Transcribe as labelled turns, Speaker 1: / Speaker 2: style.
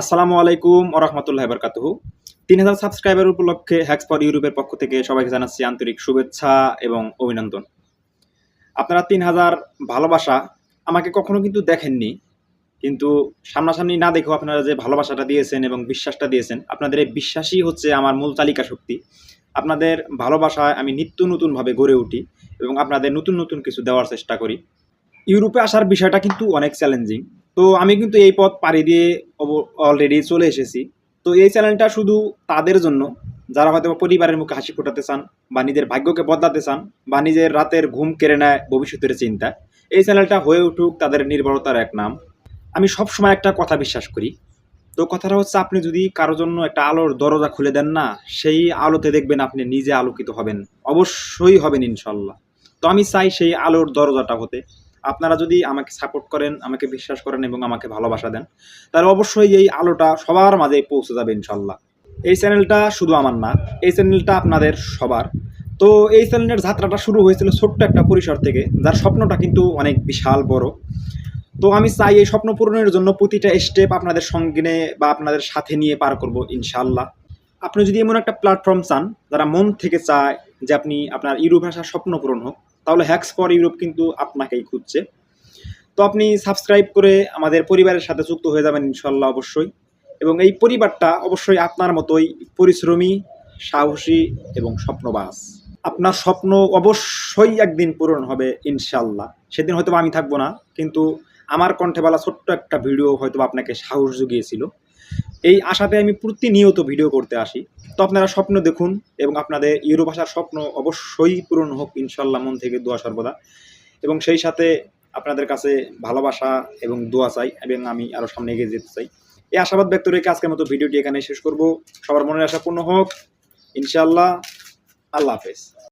Speaker 1: আসসালামু আলাইকুম ওরহমতুল্লাহ বরকাতুহু। তিন হাজার সাবস্ক্রাইবার উপলক্ষে হ্যাক্স ফর ইউরোপের পক্ষ থেকে সবাইকে জানাচ্ছি আন্তরিক শুভেচ্ছা এবং অভিনন্দন। আপনারা তিন হাজার ভালোবাসা আমাকে কখনো কিন্তু দেখেননি, কিন্তু সামনাসামনি না দেখেও আপনারা যে ভালোবাসাটা দিয়েছেন এবং বিশ্বাসটা দিয়েছেন, আপনাদের এই বিশ্বাসই হচ্ছে আমার মূল তালিকা শক্তি। আপনাদের ভালোবাসায় আমি নিত্য নতুনভাবে গড়ে উঠি এবং আপনাদের নতুন নতুন কিছু দেওয়ার চেষ্টা করি। ইউরোপে আসার বিষয়টা কিন্তু অনেক চ্যালেঞ্জিং তো আমি কিন্তু এই পথ পাড়ি দিয়ে অলরেডি চলে এসেছি। তো এই চ্যানেলটা শুধু তাদের জন্য, যারা হয়তো পরিবারের মুখে হাসি ফোটাতে চান, বা নিজের ভাগ্যকে বদলাতে চান, বা নিজের রাতের ঘুম কেড়ে নেয় ভবিষ্যতের চিন্তা, এই চ্যানেলটা হয়ে উঠুক তাদের নির্ভরতার এক নাম। আমি সবসময় একটা কথা বিশ্বাস করি। তো কথাটা হচ্ছে, আপনি যদি কারোর জন্য একটা আলোর দরজা খুলে দেন না, সেই আলোতে দেখবেন আপনি নিজে আলোকিত হবেন। অবশ্যই হবেন ইনশাল্লাহ। তো আমি চাই সেই আলোর দরজাটা হতে। আপনারা যদি আমাকে সাপোর্ট করেন, আমাকে বিশ্বাস করেন এবং আমাকে ভালোবাসা দেন, তাহলে অবশ্যই এই আলোটা সবার মাঝে পৌঁছে যাবে ইনশাল্লাহ। এই চ্যানেলটা শুধু আমার না, এই চ্যানেলটা আপনাদের সবার। তো এই চ্যানেলের যাত্রাটা শুরু হয়েছিল ছোট্ট একটা পরিসর থেকে, যার স্বপ্নটা কিন্তু অনেক বিশাল বড়। তো আমি চাই এই স্বপ্ন পূরণের জন্য প্রতিটা স্টেপ আপনাদের সঙ্গে বা আপনাদের সাথে নিয়ে পার করব ইনশাল্লাহ। আপনি যদি এমন একটা প্ল্যাটফর্ম চান, যারা মন থেকে চায় যে আপনি আপনার ইউরোপ ভাষার স্বপ্ন পূরণ হোক তাহলে হ্যাক্স ফর ইউরোপ কিন্তু আপনাকেই খুঁজছে। তো আপনি সাবস্ক্রাইব করে আমাদের পরিবারের সাথে যুক্ত হয়ে যাবেন ইনশাল্লাহ অবশ্যই। এবং এই পরিবারটা অবশ্যই আপনার মতোই পরিশ্রমী, সাহসী এবং স্বপ্নবাস আপনার স্বপ্ন অবশ্যই একদিন পূরণ হবে ইনশাল্লাহ। সেদিন হয়তো আমি থাকব না, কিন্তু আমার কণ্ঠে বলা ছোট্ট একটা ভিডিও হয়তো আপনাকে সাহস জুগিয়েছিল। এই আশাতে আমি প্রতিনিয়ত ভিডিও করতে আসি। তো আপনারা স্বপ্ন দেখুন এবং আপনাদের ইউরো ভাষার স্বপ্ন অবশ্যই পূরণ হোক, ইনশাল্লাহ মন থেকে দোয়া সর্বদা। এবং সেই সাথে আপনাদের কাছে ভালোবাসা এবং দোয়া চাই এবং আমি আরও সামনে এগিয়ে যেতে চাই। এই আশাবাদ ব্যক্ত রেখে আজকের মতো ভিডিওটি এখানে শেষ করব। সবার মনের আশা পূর্ণ হোক। ইনশাল্লাহ, আল্লাহ হাফেজ।